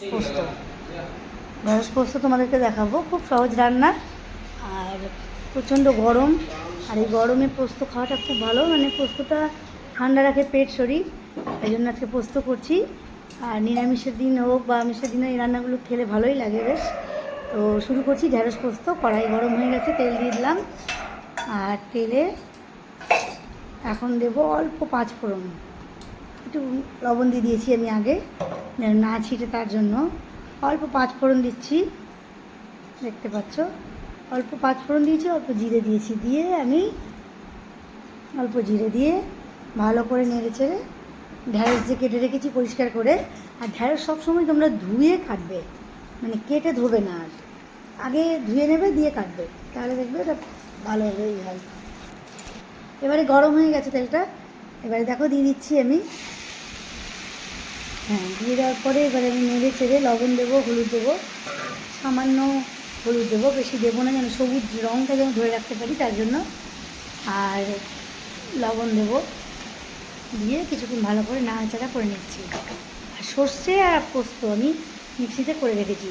পোস্ত। ঢেঁড়স পোস্ত তোমাদেরকে দেখাবো। খুব সহজ রান্না। আর প্রচণ্ড গরম। আর এই গরমে পোস্ত খাওয়াটা খুব ভালো। মানে পোস্তটা ঠান্ডা রাখে পেট শরীর। এই জন্য আজকে পোস্ত করছি। আর নিরামিষের দিন হোক বা আমিষের দিনে এই রান্নাগুলো খেলে ভালোই লাগে বেশ। তো শুরু করছি ঢেঁড়স পোস্ত। কড়াই গরম হয়ে গেছে, তেল দিয়ে দিলাম। আর তেলে এখন দেবো অল্প পাঁচ ফোড়ন একটু লবণ দিয়ে দিয়েছি আমি আগে। যেন না ছিটে তার জন্য অল্প পাঁচ ফোড়ন দিচ্ছি। দেখতে পাচ্ছ? অল্প পাঁচ ফোড়ন দিয়েছি, অল্প জিরে দিয়েছি। দিয়ে আমি অল্প জিরে দিয়ে ভালো করে নেড়ে চেড়ে ঢ্যাঁড়স যে কেটে রেখেছি পরিষ্কার করে, আর ঢ্যাঁড়স সবসময় তোমরা ধুয়ে কাটবে। মানে কেটে ধোবে না আর। আগে ধুয়ে নেবে, দিয়ে কাটবে। তাহলে দেখবে এটা ভালো হবে হয়। এবারে গরম হয়ে গেছে তেলটা। এবারে দেখো, দিয়ে দিচ্ছি আমি হ্যাঁ দিয়ে দেওয়ার পরে এবারে আমি নেড়ে চেড়ে লবণ দেবো, হলুদ দেবো। সামান্য হলুদ দেবো, বেশি দেবো না যেন সবুজ রঙটা যেন ধরে রাখতে পারি তার জন্য। আর লবণ দেবো। দিয়ে কিছুক্ষণ ভালো করে নাড়াচাড়া করে নিচ্ছি। আর সর্ষে আর পোস্ত আমি মিক্সিতে করে রেখেছি।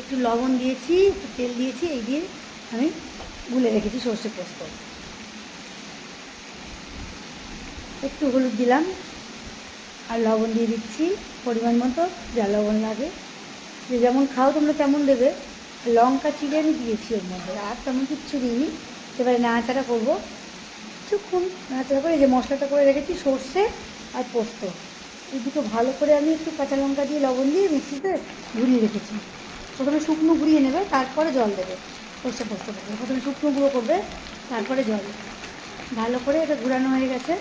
একটু লবণ দিয়েছি, একটু তেল দিয়েছি, এই দিয়ে আমি গুলে রেখেছি সর্ষে পোস্ত। একটু হলুদ দিলাম। আর লবণ দিয়ে দিচ্ছি, পরিমাণ মতো, যা লবণ লাগে। যে যেমন খাও তোমরা তেমন দেবে। লঙ্কা, চিড়ে আমি দিয়েছি ওর মধ্যে। আর তেমন কিচ্ছু দিইনি। এবারে নাড়াচাড়া করব। কিছুক্ষণ নাড়াচাড়া করে যে মশলাটা করে রেখেছি, সর্ষে আর পোস্ত। এই দুটো ভালো করে আমি একটু কাঁচা লঙ্কা দিয়ে লবণ দিয়ে মিক্সিতে ঘুরিয়ে রেখেছি। প্রথমে শুকনো ঘুরিয়ে নেবে, তারপরে জল দেবে সর্ষে পোস্ত দেবে প্রথমে শুকনো গুঁড়ো করবে, তারপরে জল। ভালো করে এটা ঘুরানো হয়ে গেছে।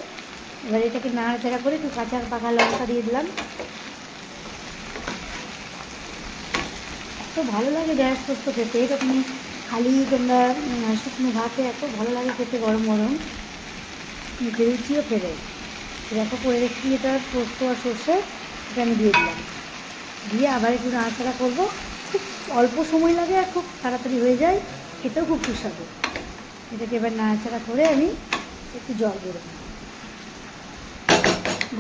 এবার এটাকে নাড়াচাড়া করে একটু কাঁচা পাকা লঙ্কা দিয়ে দিলাম। এত ভালো লাগে গ্যাস পোস্ত খেতে এটা তুমি খালি তোমরা শুকনো ভাতে এত ভালো লাগে খেতে গরম গরম। মুখে রুচিও ফেরে। দেখো করে রেখেছি এটা পোস্ত আর সর্ষে, এটা আমি দিয়ে দিলাম। দিয়ে আবার একটু নাড়াচাড়া করব। খুব অল্প সময় লাগে আর খুব তাড়াতাড়ি হয়ে যায়। খেতেও খুব সুস্বাদু। এটাকে এবার নাড়াচাড়া করে আমি একটু জল দিয়ে দেবো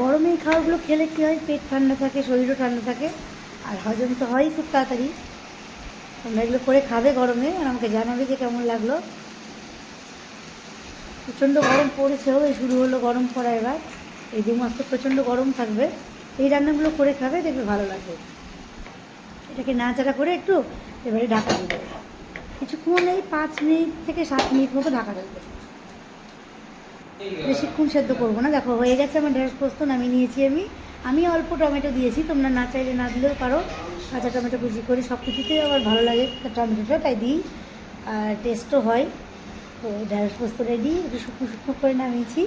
গরমে এই খাবারগুলো খেলে কী হয়? পেট ঠান্ডা থাকে, শরীরও ঠান্ডা থাকে। আর হজম তো হয়ই খুব তাড়াতাড়ি। তোমরা এগুলো করে খাবে গরমে আর আমাকে জানাবে যে কেমন লাগল। প্রচণ্ড গরম পড়েছেও, এই শুরু হলো গরম পড়া এবার। এই দু মাস তো প্রচণ্ড গরম থাকবে। এই রান্নাগুলো করে খাবে, দেখবে ভালো লাগবে। এটাকে নাচাড়া করে একটু এবারে ঢাকা দেবে। কিছুক্ষণ এই পাঁচ মিনিট থেকে সাত মিনিট মতো ঢাকা দেবে। বেশিক্ষণ সেদ্ধ করব না। দেখো, হয়ে গেছে আমার ঢেঁড়স পোস্ত, নামিয়ে নিয়েছি আমি। আমি অল্প টমেটো দিয়েছি, তোমরা না চাইলে না দিলেও পারো। কাঁচা টমেটো কুচি করে সব কিছুতেই আমার ভালো লাগে টমেটোটা, তাই দিই। আর টেস্টও হয়। তো ঢেঁড়স পোস্ত রেডি একটু শুকনো শুকনো করে নামিয়েছি।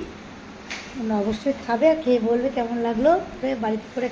তোমরা অবশ্যই খাবে আর খেয়ে বলবে কেমন লাগল। বাড়িতে করে